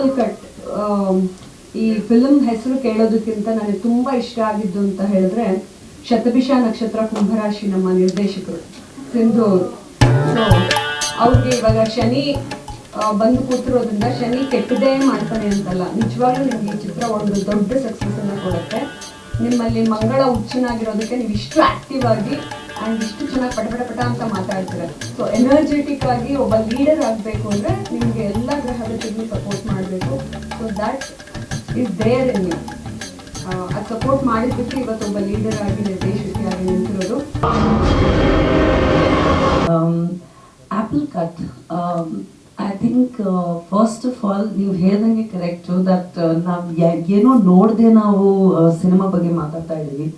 Apple cut ಈ film ಹೆಸರು ಕೇಳೋದಕ್ಕಿಂತ ನನಗೆ ತುಂಬಾ ಇಷ್ಟ ಆಗಿದ್ದು ಅಂತ ಹೇಳಿದ್ರೆ ಶತಭಿಷ ನಕ್ಷತ್ರ ಕುಂಭರಾಶಿ ನಮ್ಮ ನಿರ್ದೇಶಕರು, ಸಿಂಧು ಅವರು. ಅವ್ರಿಗೆ ಇವಾಗ ಶನಿ ಬಂದು ಕೂತಿರೋದ್ರಿಂದ ಶನಿ ಕೆಟ್ಟದೇ ಮಾಡ್ತಾನೆ ಅಂತಲ್ಲ. ನಿಜವಾಗ್ಲೂ ನಿಮ್ಗೆ ಈ ಚಿತ್ರ ಒಂದು ದೊಡ್ಡ ಸಕ್ಸಸ್ ಅನ್ನ ಕೊಡುತ್ತೆ. ನಿಮ್ಮಲ್ಲಿ ಮಂಗಳ ಹುಚ್ಚನಾಗಿರೋದಕ್ಕೆ ನೀವು ಇಷ್ಟು ಆಕ್ಟಿವ್ ಆಗಿ ಅಂಡ್ ಇಷ್ಟು ಚೆನ್ನಾಗಿ ಪಟಪಟ ಪಟ ಅಂತ ಮಾತಾಡ್ತೀರ. ಸೊ ಎನರ್ಜೆಟಿಕ್ ಆಗಿ ಒಬ್ಬ ಲೀಡರ್ ಆಗಬೇಕು ಅಂದ್ರೆ ನಿಮಗೆ ಎಲ್ಲ ಗ್ರಹದ support so that is there in you ಅದು ಸಪೋರ್ಟ್ ಮಾಡಿದ್ದಕ್ಕೆ ಇವತ್ತು ಒಬ್ಬ ಲೀಡರ್ ಆಗಿ ನಿರ್ದೇಶಕಿಯಾಗಿ ನಿಂತಿರೋದು. ಆಪಲ್ cut I think first of all ನೀವು ಹೇಳ್ದಂಗೆ ಕರೆಕ್ಟು ದಟ್ ನಾವು ಏನೋ ನೋಡದೆ ನಾವು ಸಿನಿಮಾ ಬಗ್ಗೆ ಮಾತಾಡ್ತಾ ಇದ್ದೀವಿ.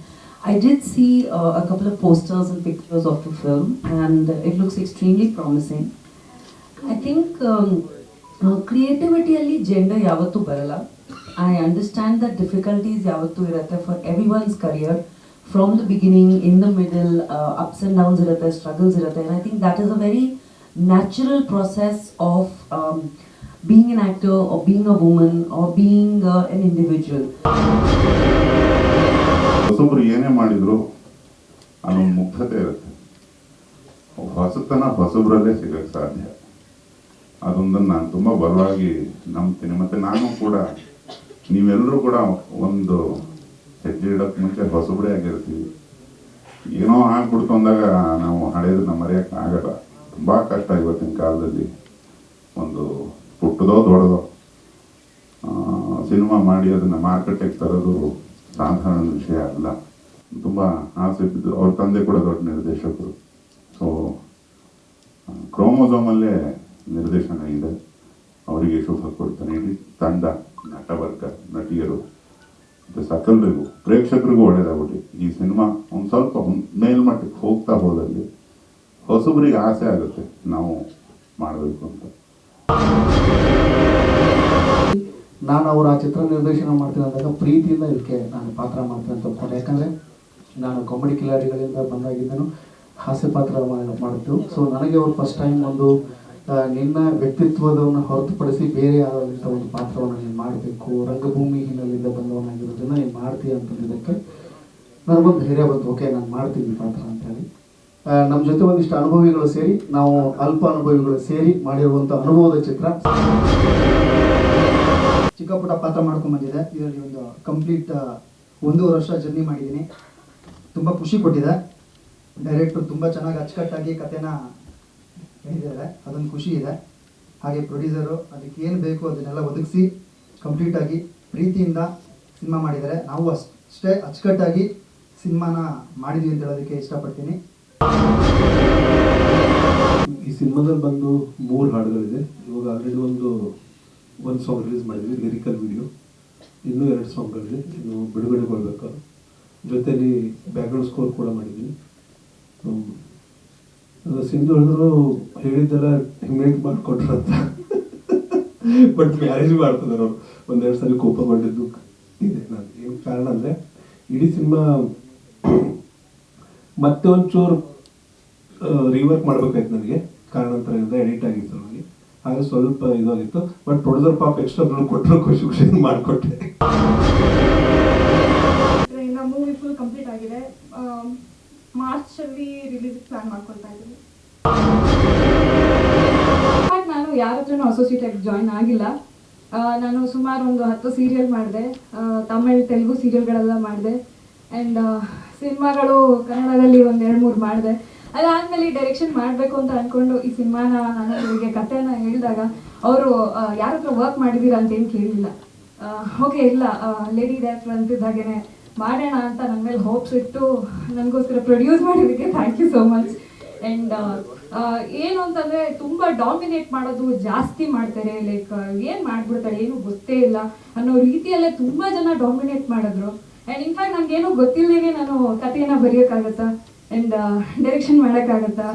I did see a couple of posters and pictures of the film and it looks extremely promising I think ಕ್ರಿಯೇಟಿವಿಟಿಯಲ್ಲಿ gender ಯಾವತ್ತೂ ಬರಲ್ಲ. ಐ ಅಂಡರ್ಸ್ಟ್ಯಾಂಡ್ ದಟ್ ಡಿಫಿಕಲ್ಟೀಸ್ ಯಾವತ್ತೂ ಇರುತ್ತೆ for every one's career from the beginning in the middle ups and downs ಇರುತ್ತೆ struggles ಇರುತ್ತೆ. I think that is a very natural process of being an actor or being a woman or being an individual ಹೊಸಬ್ರು ಏನೇ ಮಾಡಿದ್ರು ಅನ್ನೋ ಮುಗ್ಧತೆ ಇರುತ್ತೆ. ಹೊಸತನ ಹೊಸಬ್ರಲ್ಲೇ ಸಿಗಕ್ಕೆ ಸಾಧ್ಯ. ಅದೊಂದನ್ನು ನಾನು ತುಂಬ ಬಲವಾಗಿ ನಂಬ್ತೀನಿ. ಮತ್ತು ನಾನು ಕೂಡ, ನೀವೆಲ್ಲರೂ ಕೂಡ ಒಂದು ಹೆಜ್ಜೆ ಇಡೋಕ್ಕೆ ಮುಂಚೆ ಹೊಸಬಡಿ ಆಗಿರ್ತೀವಿ. ಏನೋ ಆಗ್ಬಿಡ್ತು ಅಂದಾಗ ನಾವು ಹಳೆಯದನ್ನ ಮರೆಯೋಕ್ಕೆ ಆಗಲ್ಲ. ತುಂಬ ಕಷ್ಟ ಇವತ್ತಿನ ಕಾಲದಲ್ಲಿ. ಒಂದು ಪುಟ್ಟದೋ ದೊಡ್ಡದೋ. ಸಿನಿಮಾ ಮಾಡಿ ಅದನ್ನು ಮಾರ್ಕೆಟಿಗೆ ತರೋದು ಸಾಧಾರಣ ವಿಷಯ ಅಲ್ಲ. ತುಂಬ ಆಸೆ ಬಿದ್ದು ಅವ್ರ ತಂದೆ ಕೂಡ ದೊಡ್ಡ ನಿರ್ದೇಶಕರು. ಸೊ ಕ್ರೋಮೋಸೋಮಲ್ಲೇ ನಿರ್ದೇಶನ ಇದೆ ಅವರಿಗೆ ಶುಭ ಕೊಡ್ತಾನೆ ಇಡೀ ತಂಡ, ನಟವರ್ಗ, ನಟಿಯರು, ಮತ್ತು ಸಕಲರಿಗೂ, ಪ್ರೇಕ್ಷಕರಿಗೂ ಒಳ್ಳೇದಾಗ್ಬಿಟ್ಟು. ಈ ಸಿನಿಮಾ ಒಂದು ಸ್ವಲ್ಪ ಮೇಲ್ಮಟ್ಟಕ್ಕೆ ಹೋಗ್ತಾ ಹೋದಲ್ಲಿ ಹೊಸಬರಿಗೆ ಆಸೆ ಆಗುತ್ತೆ ನಾವು ಮಾಡಬೇಕು ಅಂತ. ನಾನು ಅವರು ಆ ಚಿತ್ರ ನಿರ್ದೇಶನ ಮಾಡ್ತೀನಿ ಅಂದಾಗ ಪ್ರೀತಿಯಿಂದ ಇದಕ್ಕೆ ನಾನು ಪಾತ್ರ ಮಾಡ್ತೀನಿ ಅಂತ ಒಪ್ಕೊಂಡೆ. ಯಾಕಂದರೆ ನಾನು ಕಾಮಿಡಿ ಕಿಲಾಡಿಗಳಿಂದ ಬಂದಾಗಿದ್ದನು ಹಾಸ್ಯ ಪಾತ್ರ ಮಾಡಿ- ಮಾಡಿದ್ದು ಸೊ ನನಗೆ ಅವರು ಫಸ್ಟ್ ಟೈಮ್ ಒಂದು ನಿನ್ನ ವ್ಯಕ್ತಿತ್ವದವನ್ನು ಹೊರತುಪಡಿಸಿ ಬೇರೆ ಆದಂಥ ಒಂದು ಪಾತ್ರವನ್ನು ನೀನು ಮಾಡಬೇಕು, ರಂಗಭೂಮಿ ಹಿನ್ನೆಲೆಯಿಂದ ಬಂದವನಾಗಿರೋದನ್ನ ನೀನು ಮಾಡ್ತೀಯ ಅಂತಂದಿದ್ದಕ್ಕೆ ನನಗೊಂದು ಧೈರ್ಯ ಬಂತು. ಓಕೆ ನಾನು ಮಾಡ್ತೀನಿ ಈ ಪಾತ್ರ ಅಂತೇಳಿ. ನಮ್ಮ ಜೊತೆ ಒಂದಿಷ್ಟು ಅನುಭವಿಗಳು ಸೇರಿ, ನಾವು ಅಲ್ಪ ಅನುಭವಿಗಳು ಸೇರಿ ಮಾಡಿರುವಂಥ ಅನುಭವದ ಚಿತ್ರ. ಚಿಕ್ಕ ಪುಟ್ಟ ಪಾತ್ರ ಮಾಡ್ಕೊಂಡು ಬಂದಿದೆ ಇದರಲ್ಲಿ ಒಂದು ಕಂಪ್ಲೀಟ್ ಒಂದೂವರೆ ವರ್ಷ ಜರ್ನಿ ಮಾಡಿದ್ದೀನಿ. ತುಂಬ ಖುಷಿ ಕೊಟ್ಟಿದೆ. ಡೈರೆಕ್ಟ್ರು ತುಂಬ ಚೆನ್ನಾಗಿ ಅಚ್ಚುಕಟ್ಟಾಗಿ ಕಥೆನ ಹೇಳಿದ್ದಾರೆ ಅದೊಂದು ಖುಷಿ ಇದೆ. ಹಾಗೆ ಪ್ರೊಡ್ಯೂಸರು ಅದಕ್ಕೆ ಏನು ಬೇಕು ಅದನ್ನೆಲ್ಲ ಒದಗಿಸಿ ಕಂಪ್ಲೀಟಾಗಿ ಪ್ರೀತಿಯಿಂದ ಸಿನಿಮಾ ಮಾಡಿದ್ದಾರೆ. ನಾವು ಅಷ್ಟೇ ಅಚ್ಚುಕಟ್ಟಾಗಿ ಸಿನಿಮಾನ ಮಾಡಿದ್ವಿ ಅಂತ ಹೇಳೋದಕ್ಕೆ ಇಷ್ಟಪಡ್ತೀನಿ. ಈ ಸಿನಿಮಾದಲ್ಲಿ ಬಂದು ಮೂರು ಹಾಡುಗಳಿದೆ. ಇವಾಗ ಆಲ್ರೆಡಿ ಒಂದು ಒಂದು ಸಾಂಗ್ ರಿಲೀಸ್ ಮಾಡಿದ್ವಿ ಲಿರಿಕಲ್ ವಿಡಿಯೋ ಇನ್ನೂ ಎರಡು ಸಾಂಗ್ಗಳಿದೆ ಇನ್ನು ಬಿಡುಗಡೆಗೊಳ್ಬೇಕು ಜೊತೆಯಲ್ಲಿ ಬ್ಯಾಕ್ಗ್ರೌಂಡ್ ಸ್ಕೋರ್ ಕೂಡ ಅದು ಸಿಂಧು ಹೇಳಿದ್ರು ಹೇಳಿದ್ದೆಲ್ಲ ಮೇಕ್ ಮಾಡಿಕೊಟ್ರು ಅಂತ ಬಟ್ ಮ್ಯಾರೇಜ್ ಮಾಡ್ತಾರೆ ಅವ್ರು ಒಂದೆರಡು ಸಲ ಕೋಪಗೊಂಡಿದ್ದು ಇದೆ, ನಾನು ಏನು ಕಾರಣ ಅಂದರೆ, ಇಡೀ ಸಿನಿಮಾ ಮತ್ತೆ ಒಂಚೂರು ರಿವರ್ಕ್ ಮಾಡ್ಬೇಕಾಯ್ತು ನನಗೆ. ಕಾರಣಾಂತರದಿಂದ ಎಡಿಟ್ ಆಗಿತ್ತು ನನಗೆ. ಹಾಗೆ ಸ್ವಲ್ಪ ಇದಾಗಿತ್ತು. ಬಟ್ ಪ್ರೊಡ್ಯೂಸರ್ ಪಾಪ ಎಕ್ಸ್ಟ್ರಾ ದುಡ್ಡು ಕೊಟ್ಟರು ಖುಷಿ ಖುಷಿ ಮಾಡಿಕೊಟ್ಟೆ. ಮೂವಿ ಫುಲ್ ಕಂಪ್ಲೀಟ್ ಆಗಿದೆ. ಮಾರ್ಚ್ ಅಲ್ಲಿ ರಿಲೀಸ್ ಪ್ಲಾನ್ ಮಾಡ್ಕೊಳ್ತಾ ನಾನು ಯಾರ ಹತ್ರನೂ ಅಸೋಸಿಯೇಟ್ ಆಗಿ ಜಾಯ್ನ್ ಆಗಿಲ್ಲ. ನಾನು ಸುಮಾರು ಒಂದು ಹತ್ತು ಸೀರಿಯಲ್ ಮಾಡಿದೆ. ತಮಿಳ್, ತೆಲುಗು ಸೀರಿಯಲ್ಗಳೆಲ್ಲ ಮಾಡಿದೆ. ಆ್ಯಂಡ್ ಸಿನಿಮಾಗಳು ಕನ್ನಡದಲ್ಲಿ ಒಂದು ಎರಡು ಮೂರು ಮಾಡಿದೆ. ಅದಾದಮೇಲೆ ಡೈರೆಕ್ಷನ್ ಮಾಡಬೇಕು ಅಂತ ಅಂದ್ಕೊಂಡು ಈ ಸಿನಿಮಾನ ನಾನು ಅವರಿಗೆ ಕಥೆನ ಹೇಳಿದಾಗ ಅವರು ಯಾರ ಹತ್ರ ವರ್ಕ್ ಮಾಡಿದ್ದೀರಾ ಅಂತ ಏನು ಕೇಳಲಿಲ್ಲ ಓಕೆ ಇಲ್ಲ ಲೇಡಿ ಡೈರೆಕ್ಟರ್ ಅಂತಿದ್ದಾಗೇನೆ ಮಾಡೋಣ ಅಂತ ನನ್ನ ಮೇಲೆ ಹೋಪ್ಸ್ ಇಟ್ಟು ನನಗೋಸ್ಕರ ಪ್ರೊಡ್ಯೂಸ್ ಮಾಡಿದ್ದಕ್ಕೆ thank you so much and ಏನು ಅಂತಂದ್ರೆ ತುಂಬಾ ಡಾಮಿನೇಟ್ ಮಾಡೋದು ಜಾಸ್ತಿ ಮಾಡ್ತಾರೆ ಲೈಕ್ ಏನು ಮಾಡ್ಬಿಡ್ತಾರೆ ಏನು ಗೊತ್ತೇ ಇಲ್ಲ ಅನ್ನೋ ರೀತಿಯಲ್ಲೇ ತುಂಬಾ ಜನ ಡಾಮಿನೇಟ್ ಮಾಡಿದ್ರು. ಅಂಡ್ ಇನ್ಫ್ಯಾಕ್ಟ್ ನಂಗೇನು ಗೊತ್ತಿಲ್ಲದೆ ನಾನು ಕಥೆಯನ್ನ ಬರೆಯೋಕ್ಕಾಗತ್ತಾ? ಅಂಡ್ ಡೈರೆಕ್ಷನ್ ಮಾಡೋಕ್ಕಾಗತ್ತಾ?